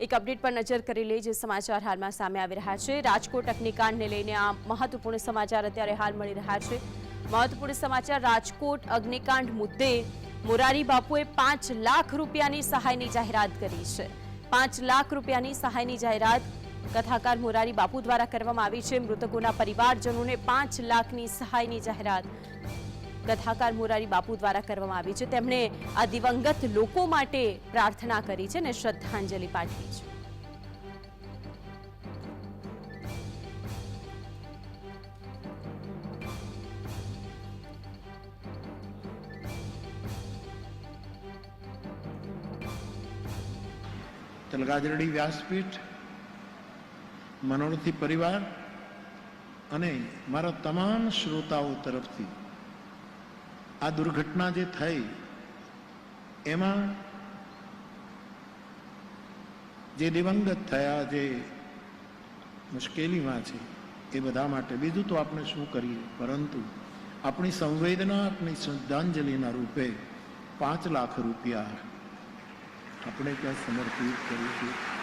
એક અપડેટ પર નજર કરી લઈએ, જે સમાચાર હાલમાં સામે આવી રહ્યા છે. રાજકોટ અગ્નિકાંડને લઈને આ મહત્વપૂર્ણ સમાચાર અત્યારે હાલ મળી રહ્યા છે. મહત્વપૂર્ણ સમાચાર, રાજકોટ અગ્નિકાંડ મુદ્દે મોરારી બાપુએ પાંચ લાખ રૂપિયાની સહાયની જાહેરાત કરી છે. પાંચ લાખ રૂપિયાની સહાયની જાહેરાત કથાકાર મોરારી બાપુ દ્વારા કરવામાં આવી છે. મૃતકોના પરિવારજનોને પાંચ લાખની સહાયની જાહેરાત કથાકાર મોરારી બાપુ દ્વારા કરવામાં આવી છે. તેમણે આ દિવંગત લોકો માટે પ્રાર્થના કરી છે અને શ્રદ્ધાંજલિ પાઠવી છે. તલગાજરડી વ્યાસપીઠ, મનોરથી પરિવાર અને મારા તમામ શ્રોતાઓ તરફથી આ દુર્ઘટના જે થઈ, એમાં જે દિવંગત થયા, જે મુશ્કેલીમાં છે, એ બધા માટે બીજું તો આપણે શું કરીએ? પરંતુ આપણી સંવેદના, આપણી શ્રદ્ધાંજલિના રૂપે પાંચ લાખ રૂપિયા આપણે ત્યાં સમર્પિત કરીશું.